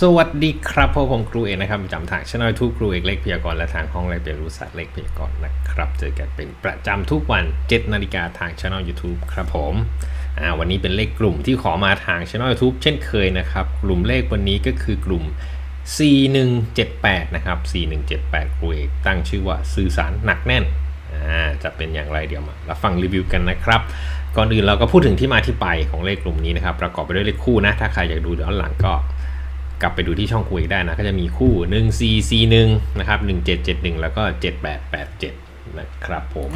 สวัสดีครับพบผมครูเอกนะครับประจำทางช่องทูครูเอกเล็กพยากรณ์และทางห้องเรียนเรียนรู้ศาสตร์เล็กพยากรณ์นะครับ เจอกันเป็นประจำทุกวัน7นาฬิกาทางช่อง YouTube ครับผมอ่าวันนี้เป็นเลขกลุ่มที่ขอมาทางช่อง YouTube เช่นเคยนะครับ กลุ่มเลขวันนี้ก็คือกลุ่ม 4178 นะครับ 4178 ครูเอกตั้งชื่อว่าสื่อสารหนักแน่นอ่าจะเป็นอย่างไรเดี๋ยวมารับฟังรีวิวกันนะครับก่อนอื่นเราก็พูดถึงที่มาที่ไปของเลขกลุ่มนี้นะครับประกอบไปด้วยเลขคู่นะถ้าใครอยากดูย้อนหลังก็ กลับไปดูที่ช่องคุยได้นะ ก็จะมีคู่1 4 4 1นะครับ 1771 แล้วก็ 7887 นะครับผม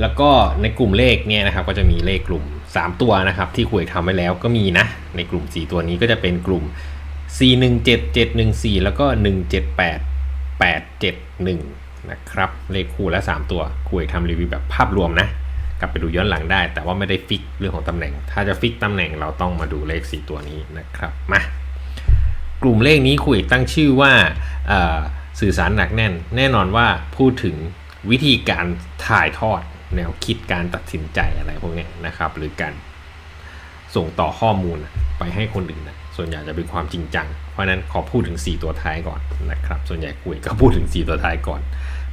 แล้วก็ในกลุ่มเลขเนี่ยนะครับก็จะมีเลขกลุ่ม 3 ตัวนะครับที่คุยทำไว้แล้วก็มีนะ ในกลุ่ม 4 ตัวนี้ก็จะเป็นกลุ่ม 417714 แล้วก็ 178871 นะครับ เลขคู่และ 3 ตัวคุยทำรีวิวแบบภาพรวมนะ กลับไปดูย้อนหลังได้ แต่ว่าไม่ได้ฟิกเรื่องของตำแหน่ง ถ้าจะฟิกตำแหน่งเราต้องมาดูเลข 4 ตัวนี้นะครับมากลุ่มเลขนี้ครูเอกตั้งชื่อว่าสื่อสารหนักแน่น แน่นอนว่าพูดถึงวิธีการถ่ายทอดแนวคิดการตัดสินใจอะไรพวกนี้นะครับ หรือการส่งต่อข้อมูลไปให้คนอื่นนะส่วนใหญ่จะเป็นความจริงจัง เพราะฉะนั้นขอพูดถึง 4 ตัวท้ายก่อนนะครับ ส่วนใหญ่คุยก็พูดถึง 4 ตัวท้ายก่อน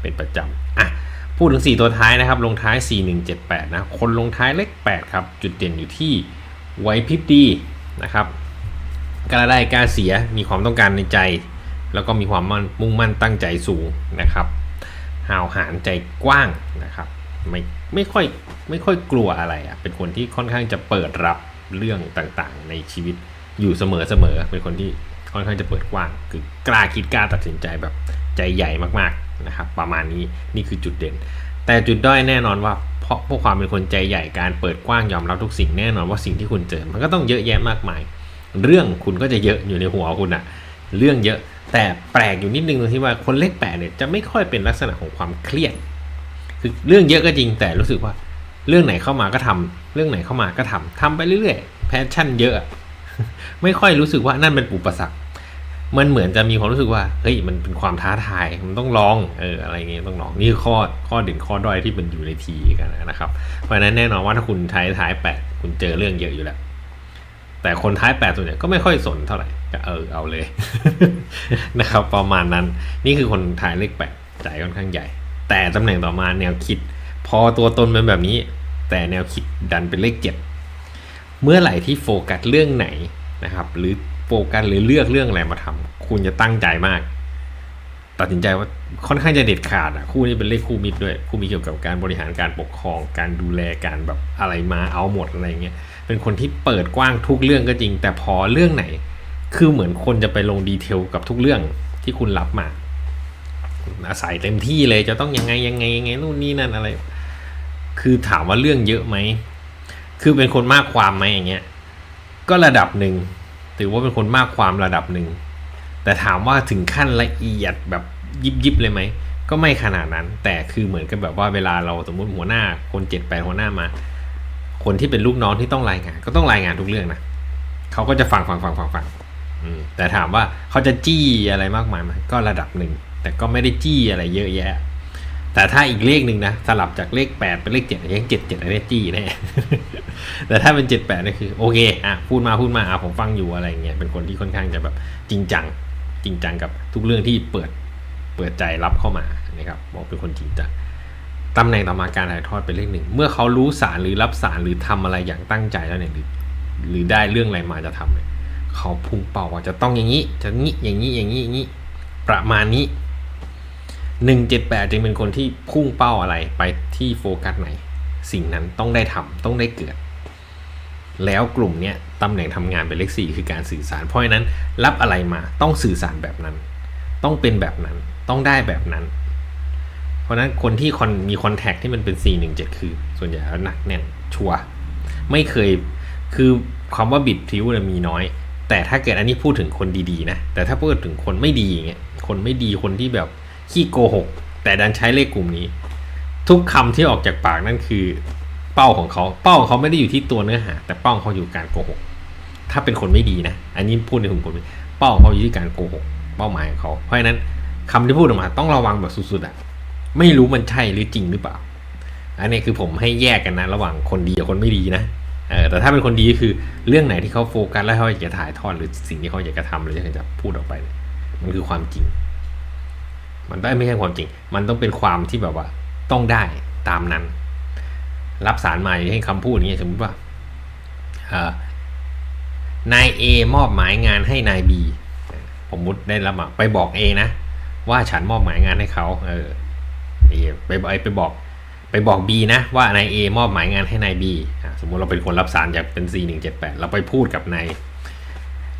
เป็นประจำอะ พูดถึง 4 ตัวท้ายนะครับ ลงท้าย 4178 นะ คนลงท้ายเลข 8 ครับ จุดเด่นอยู่ที่ไหวพริบดีนะครับกล้าได้กล้าเสีย มีความต้องการในใจ แล้วก็มีความมั่นมุ่งมั่นตั้งใจสูงนะครับหาวหาญใจกว้างนะครับ ไม่ไม่ค่อยไม่ค่อยกลัวอะไรอะ่ะ เป็นคนที่ค่อนข้างจะเปิดรับเรื่องต่างๆ ในชีวิตอยู่เสมอเสมอเป็นคนที่ค่อนข้างจะเปิดกว้าง คือกล้าคิดกล้าตัดสินใจแบบใจใหญ่มากๆ นะครับประมาณนี้นี่คือจุดเด่น แต่จุดด้อยแน่นอนว่าเพราะพวกความเป็นคนใจใหญ่การเปิดกว้างยอมรับทุกสิ่งแน่นอนว่าสิ่งที่คุณเจอ มันก็ต้องเยอะแยะมากมาย เรื่องคุณก็จะเยอะอยู่ในหัวคุณอะเรื่องเยอะแต่แปลกอยู่นิดนึงตรงที่ว่าคนเลขแปดเนี่ยจะไม่ค่อยเป็นลักษณะของความเครียดคือเรื่องเยอะก็จริงแต่รู้สึกว่า เรื่องไหนเข้ามาก็ทำเรื่องไหนเข้ามาก็ทำทำไปเรื่อยๆแพชชั่นเยอะ ไม่ค่อยรู้สึกว่านั่นเป็นอุปสรรค มันเหมือนจะมีความรู้สึกว่าเฮ้ยมันเป็นความท้าทายมันต้องลองเอออะไรเงี้ยต้องลองนี่ข้อข้อเด่นข้อด้อยที่มันอยู่ในทีกันนะครับ เพราะฉะนั้นแน่นอนว่าถ้าคุณท้ายท้ายแปดคุณเจอเรื่องเยอะอยู่แล้วแต่คนท้ายแปดส่วนใหญ่ก็ไม่ค่อยสนเท่าไหร่ก็เออเอาเลยนะครับ ประมาณนั้นนี่คือคนท้ายเลขแปดใจค่อนข้างใหญ่ แต่ตำแหน่งต่อมาแนวคิด พอตัวตนเป็นแบบนี้ แต่แนวคิดดันเป็นเลขเจ็ดเมื่อไหร่ที่โฟกัสเรื่องไหนนะครับ หรือ โฟกัสหรือเลือกเรื่องอะไรมาทำคุณจะตั้งใจมาก ตัดสินใจว่าค่อนข้างจะเด็ดขาดอะคู่นี้เป็นเลขคู่มิตรด้วยคู่มิตรเกี่ยวกับการบริหารการปกครองการดูแลการแบบอะไรมาเอาหมดอะไรเงี้ยเป็นคนที่เปิดกว้างทุกเรื่องก็จริง แต่พอเรื่องไหน คือเหมือนคนจะไปลงดีเทลกับทุกเรื่องที่คุณรับมา อาศัยเต็มที่เลยจะต้องยังไงยังไงยังไงนู่นนี่นั่นอะไร คือถามว่าเรื่องเยอะไหมคือเป็นคนมากความไหมอย่างเงี้ยก็ระดับหนึ่ง ถือว่าเป็นคนมากความระดับหนึ่ง แต่ถามว่าถึงขั้นละเอียดแบบยิบยิบเลยไหม ก็ไม่ขนาดนั้น แต่คือเหมือนกับแบบว่าเวลาเราสมมติหัวหน้าคนเจ็ดแปดหัวหน้ามา คนที่เป็นลูกน้องที่ต้องรายงาน ก็ต้องรายงานทุกเรื่องนะเขาก็จะฟังฟังฟังฟังฟังแต่ถามว่าเขาจะจี้อะไรมากมายไหมก็ระดับหนึ่ง แต่ก็ไม่ได้จี้อะไรเยอะแยะ แต่ถ้าอีกเลขหนึ่งนะสลับจากเลข8เป็นเลข7ยังเจ็ดเจ็ดอันนี้จี้แน่ แต่ถ้าเป็น7 8นี่คือโอเคอะพูดมาพูดมาอะผมฟังอยู่อะไรเงี้ยเป็นคนที่ค่อนข้างจะแบบจริงจัง จริงจังกับทุกเรื่องที่เปิดเปิดใจรับเข้ามานะครับบอกเป็นคนจริงจังตำแหน่งต่อมาการถ่ายทอดเป็นเลขหนึ่ง เมื่อเขารู้สารหรือรับสารหรือทำอะไรอย่างตั้งใจแล้วเนี่ยหรือหรือได้เรื่องอะไรมาจะทำเนี่ยเขาพุ่งเป้าว่าจะต้องอย่างนี้ จะงี้อย่างนี้อย่างนี้อย่างนี้ประมาณนี้หนึ่งเจ็ดแปดจึงเป็นคนที่พุ่งเป้าอะไรไปที่โฟกัสไหน สิ่งนั้นต้องได้ทำต้องได้เกิด แล้วกลุ่มเนี้ยตำแหน่งทำงานเป็นเลขสี่คือการสื่อสาร เพราะฉะนั้นรับอะไรมาต้องสื่อสารแบบนั้น ต้องเป็นแบบนั้นต้องได้แบบนั้น เพราะนั้นคนที่คนมีคอนแทคที่มันเป็น 4 1 7 คือ ส่วนใหญ่แล้วหนักแน่นชัวร์ไม่เคยคือความว่าบิดพริ้วมีน้อย แต่ถ้าเกิดอันนี้พูดถึงคนดีๆนะ แต่ถ้าพูดถึงคนไม่ดีอย่างเงี้ยคนไม่ดีคนที่แบบขี้โกหก แต่ดันใช้เลขกลุ่มนี้ ทุกคำที่ออกจากปากนั่นคือ เป้าของเขาเป้าของเขาไม่ได้อยู่ที่ตัวเนื้อหา แต่เป้าของเขาอยู่การโกหก ถ้าเป็นคนไม่ดีนะ อันนี้พูดในถึงคนเป้าของเขาอยู่ที่การโกหก เป้าหมายของเขา เพราะฉะนั้นคำที่พูดออกมาต้องระวังแบบสุดๆอะไม่รู้มันใช่หรือจริงหรือเปล่า อันนี้คือผมให้แยกกันนะ ระหว่างคนดีกับคนไม่ดีนะเออแต่ถ้าเป็นคนดีก็คือเรื่องไหนที่เขาโฟกัสแล้วเขาอยากจะถ่ายทอดหรือสิ่งที่เขาอยากจะทำหรืออยากจะพูดออกไป มันคือความจริง มันไม่ใช่ความจริง มันต้องเป็นความที่แบบว่า ต้องได้ตามนั้น รับสารมาอย่างเช่นคำพูดอย่างเงี้ยสมมติว่านายเอมอบหมายงานให้นายบีผมมุดได้รับมาไปบอกเอนะ ว่าฉันมอบหมายงานให้เขาเออเอไปบอกไปบอกไปบอก B นะว่านาย A มอบหมายงานให้นาย B สมมุติเราเป็นคนรับสารจากเป็น C 1 7 8เราไปพูดกับนาย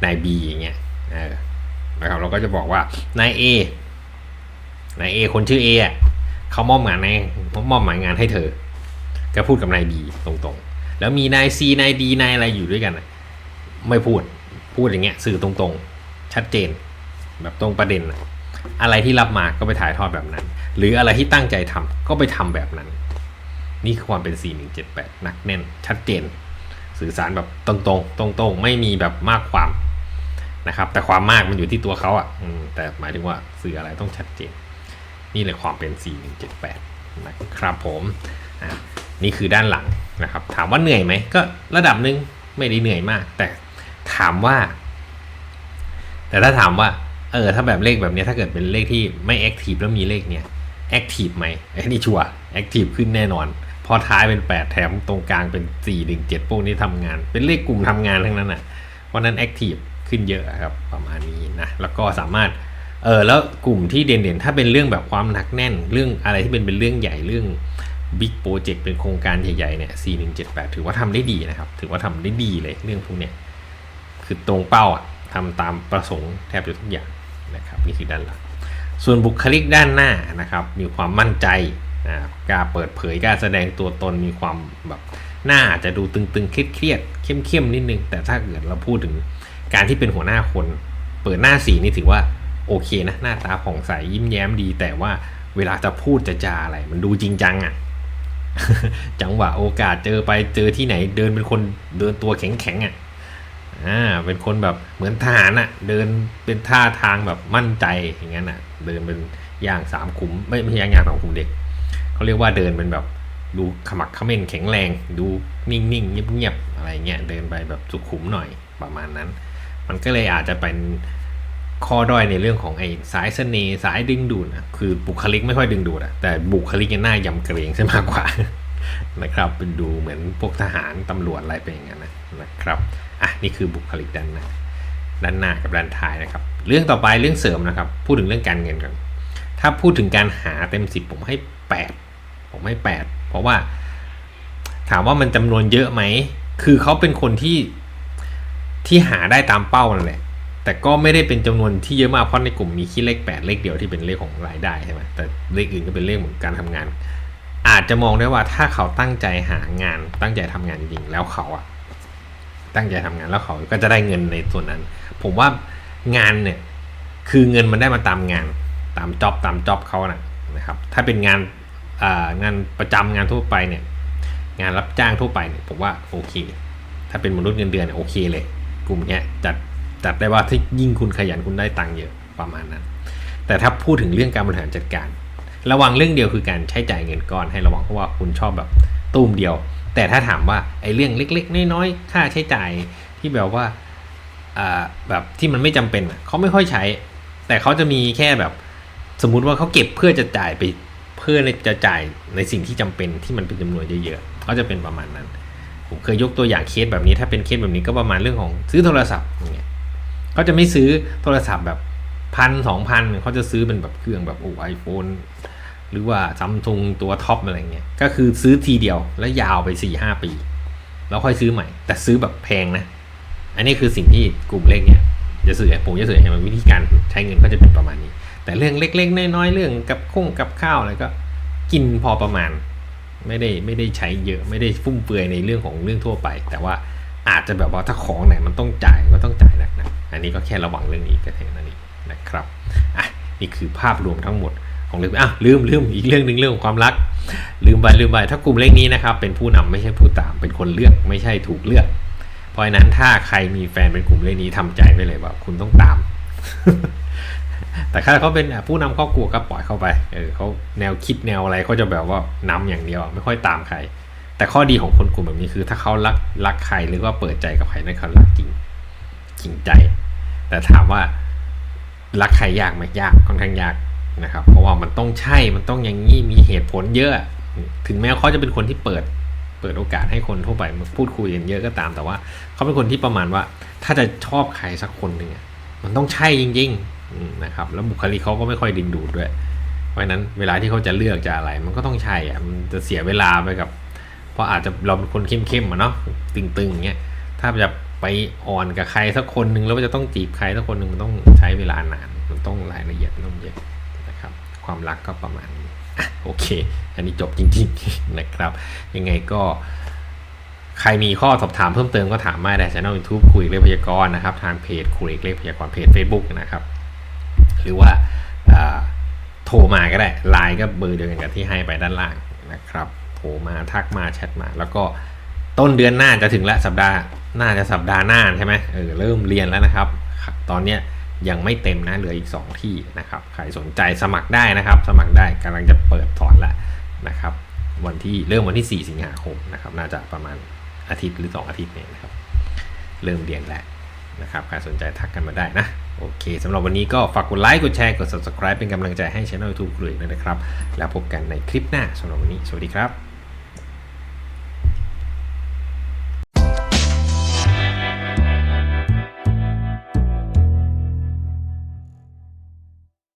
นาย B อย่างเงี้ยเออนะครับเราก็จะบอกว่านาย A นาย A คนชื่อ A อะเขามอบงานให้มอบหมายงานให้เธอ ก็พูดกับนาย B ตรงๆ แล้วมีนาย C นาย D นายอะไรอยู่ด้วยกันไม่พูดพูดอย่างเงี้ยสื่อตรงๆ ชัดเจน แบบตรงประเด็น อะไรที่รับมาก็ไปถ่ายทอดแบบนั้น หรืออะไรที่ตั้งใจทำก็ไปทำแบบนั้น นี่คือความเป็น 4178 หนักแน่น ชัดเจน สื่อสารแบบตรงๆ ตรงๆ ไม่มีแบบมากความนะครับแต่ความมากมันอยู่ที่ตัวเขาอะแต่หมายถึงว่าสื่ออะไรต้องชัดเจน นี่เลยความเป็น 4178 นะครับผมอะ นี่คือด้านหลังนะครับ ถามว่าเหนื่อยไหมก็ระดับหนึ่งไม่ได้เหนื่อยมาก แต่ถามว่า แต่ถ้าถามว่า เออถ้าแบบเลขแบบนี้ถ้าเกิดเป็นเลขที่ไม่แอคทีฟแล้วมีเลขเนี้ยแอคทีฟไหมไอ้นี่ชัวแอคทีฟขึ้นแน่นอน พอท้ายเป็น 8 แถมตรงกลางเป็น 4 1 7พวกนี้ทำงาน เป็นเลขกลุ่มทำงานทั้งนั้นอะ เพราะนั้นแอคทีฟขึ้นเยอะครับประมาณนี้นะ แล้วก็สามารถเออแล้วกลุ่มที่เด่นๆ ถ้าเป็นเรื่องแบบความหนักแน่น เรื่องอะไรที่เป็นเป็นเรื่องใหญ่เรื่อง บิ๊กโปรเจกต์เป็นโครงการใหญ่ๆเนี่ย4 1 7 8 ถือว่าทำได้ดีนะครับ ถือว่าทำได้ดีเลยเรื่องพวกเนี้ยคือตรงเป้าอะทำตามประสงค์แทบจะทุกอย่างนะครับนี่คือด้านหลัง ส่วนบุคลิกด้านหน้านะครับ มีความมั่นใจนะกล้าเปิดเผยกล้าแสดงตัวตนมีความแบบหน้าอาจจะดูตึงๆเครียดๆเข้มๆนิดนึง แต่ถ้าเกิดเราพูดถึงการที่เป็นหัวหน้าคน เปิดหน้าสีนี่ถือว่าโอเคนะหน้าตาผ่องใสยิ้มแย้มดี แต่ว่าเวลาจะพูดจะจาอะไร มันดูจริงจังอะ่ะ จังหวะโอกาสเจอไปเจอที่ไหนเดินเป็นคนเดินตัวแข็งๆอะอ่าเป็นคนแบบเหมือนทหารอะเดินเป็นท่าทางแบบมั่นใจอย่างนั้นอะ เดินเป็นอย่างสามขุมไม่ไม่ใช่อย่างองสามขุมเด็กเขาเรียกว่าเดินเป็นแบบดูขมักเขม้นแข็งแรง ดูนิ่งๆเงียบๆอะไรเงี้ยเดินไปแบบสุขุมหน่อยประมาณนั้น มันก็เลยอาจจะเป็น ข้อด้อยในเรื่องของไอ้สายเสน่ห์สายดึงดูดนะคือบุคลิกไม่ค่อยดึงดูดอะแต่บุคลิกเนี่ยน่ายำเกรงใช่มากกว่านะครับเป็นดูเหมือนพวกทหารตำรวจอะไรเป็นอย่างนั้นนะครับอะนี่คือบุคลิกด้านหน้าด้านหน้ากับด้านท้ายนะครับ เรื่องต่อไปเรื่องเสริมนะครับ พูดถึงเรื่องการเงินก่อนถ้าพูดถึงการหาเต็มสิบผมให้แปดผมให้แปดเพราะว่าถามว่ามันจำนวนเยอะไหม คือเขาเป็นคนที่ที่หาได้ตามเป้านั่นแหละ แต่ก็ไม่ได้เป็นจำนวนที่เยอะมากเพราะในกลุ่มมีแค่เลขแปดเลขเดียวที่เป็นเลขของรายได้ใช่ไหมแต่เลขอื่นก็เป็นเลขของการทำงาน อาจจะมองได้ว่าถ้าเขาตั้งใจหางานตั้งใจทำงานจริงแล้วเขาอะตั้งใจทำงานแล้วเขาก็จะได้เงินในส่วนนั้น ผมว่างานเนี่ยคือเงินมันได้มาตามงานตามจ็อบตามจ็อบเขานะนะครับถ้าเป็นงานอ่างานประจำงานทั่วไปเนี่ยงานรับจ้างทั่วไปเนี่ยผมว่าโอเค ถ้าเป็นมนุษย์เงินเดือนเนี่ยโอเคเลย กลุ่มเนี้ยจัด จัดได้ว่าถ้ายิ่งคุณขยันคุณได้ตังค์เยอะประมาณนั้น แต่ถ้าพูดถึงเรื่องการบริหารจัดการ ระวังเรื่องเดียวคือการใช้จ่ายเงินก้อนให้ระวังเพราะว่าคุณชอบแบบตุ้มเดียว แต่ถ้าถามว่าไอ้เรื่องเล็ก ๆ น้อยๆค่าใช้จ่ายที่แบบว่าแบบที่มันไม่จำเป็นเขาไม่ค่อยใช้ แต่เขาจะมีแค่แบบสมมุติว่าเขาเก็บเพื่อจะจ่ายไปเพื่อจะจ่ายในสิ่งที่จำเป็นที่มันเป็นจำนวนเยอะๆเขาจะเป็นประมาณนั้น ผมเคยยกตัวอย่างเคสแบบนี้ถ้าเป็นเคสแบบนี้ก็ประมาณเรื่องของซื้อโทรศัพท์อย่างเงี้ย เขาจะไม่ซื้อโทรศัพท์แบบพันสองพันเขาจะซื้อเป็นแบบเครื่องแบบโอ้ไอโฟนหรือว่าซัมซุงตัวท็อปอะไรเงี้ยก็คือซื้อทีเดียวแล้วยาวไป4ี่ห้าปี แล้วค่อยซื้อใหม่ แต่ซื้อแบบแพงนะ อันนี้คือสิ่งที่กลุ่มเลขเนี่ยจะสื่อผมจะสื่อให้มันวิธีการใช้เงินก็จะเป็นประมาณนี้ แต่เรื่องเล็กๆน้อยๆเรื่องกับคงกับข้าวอะไรก็กินพอประมาณ ไม่ได้ไม่ได้ใช้เยอะไม่ได้ฟุ่มเฟือยในเรื่องของเรื่องทั่วไป แต่ว่า อาจจะแบบว่าถ้าของไหนมันต้องจ่ายก็ต้องจ่ายหนักนะอันนี้ก็แค่ระวังเรื่องนี้ก็แค่นั้นเองนะครับอะนี่คือภาพรวมทั้งหมดของเรื่องอะลืมลืมอีกเรื่องหนึ่งเรื่องของความรัก ลืมไปลืมไปถ้ากลุ่มเลขนี้นะครับ เป็นผู้นำไม่ใช่ผู้ตาม เป็นคนเลือกไม่ใช่ถูกเลือก เพราะฉะนั้นถ้าใครมีแฟนเป็นกลุ่มเลขนี้ทำใจไว้เลยว่าคุณต้องตาม แต่ถ้าเขาเป็นผู้นำครอบครัวก็ปล่อยเข้าไปเออเขาแนวคิดแนวอะไรเขาจะแบบว่านำอย่างเดียวไม่ค่อยตามใคร แต่ข้อดีของคนกลุ่มแบบนี้คือ ถ้าเขารักรักใครหรือว่าเปิดใจกับใครนั่นเขารักจริงจริงใจ แต่ถามว่ารักใครยากไหมยากค่อนข้างยากนะครับ เพราะว่ามันต้องใช่มันต้องอย่างนี้มีเหตุผลเยอะ ถึงแม้เขาจะเป็นคนที่เปิดเปิดโอกาสให้คนทั่วไปมาพูดคุยกันเยอะก็ตาม แต่ว่าเขาเป็นคนที่ประมาณว่า ถ้าจะชอบใครสักคนหนึ่งมันต้องใช่จริงๆนะครับแล้วบุคลิกเขาก็ไม่ค่อยดึงดูดด้วย เพราะฉะนั้นเวลาที่เขาจะเลือกจะอะไร มันก็ต้องใช่อะมันจะเสียเวลาไปกับ เพราะอาจจะเราเป็นคนเข้มๆอะเนาะตึงๆอย่างเงี้ยถ้าจะไปอ่อนกับใครสักคนหนึ่งแล้วจะต้องจีบใครสักคนหนึ่งมันต้องใช้เวลานานมันต้องรายละเอียดนต้องเยอะนะครับ ความรักก็ประมาณนี้โอเค อันนี้จบจริงๆนะครับ ยังไงก็ใครมีข้อสอบถามเพิ่มเติมก็ถามมาได้ช่องยูทูบคุยเลขพยากรณ์นะครับ ทางเพจคุยเลขพยากรณ์เพจ Facebook นะครับ หรือว่าโทรมาก็ได้ไลน์ก็เบอร์เดียวกันกับที่ให้ไปด้านล่างนะครับ โทรมาทักมาแชทมา แล้วก็ต้นเดือนหน้าจะถึงแล้วสัปดาห์น่าจะสัปดาห์หน้าใช่ไหมเออเริ่มเรียนแล้วนะครับ ตอนเนี้ยยังไม่เต็มนะเหลืออีก 2 ที่นะครับใครสนใจสมัครได้นะครับ สมัครได้กำลังจะเปิดสอนแล้วนะครับ วันที่เริ่มวันที่ 4 สิงหาคมนะครับ น่าจะประมาณอาทิตย์หรือ 2 อาทิตย์เนี่ยนะครับ เริ่มเรียนแล้วนะครับใครสนใจทักกันมาได้นะ โอเคสำหรับวันนี้ก็ฝากกดไลค์กดแชร์กด subscribe เป็นกำลังใจให้ช่อง YouTube คุยด้วยนะครับ แล้วพบกันในคลิปหน้าสำหรับวันนี้ สวัสดีครับ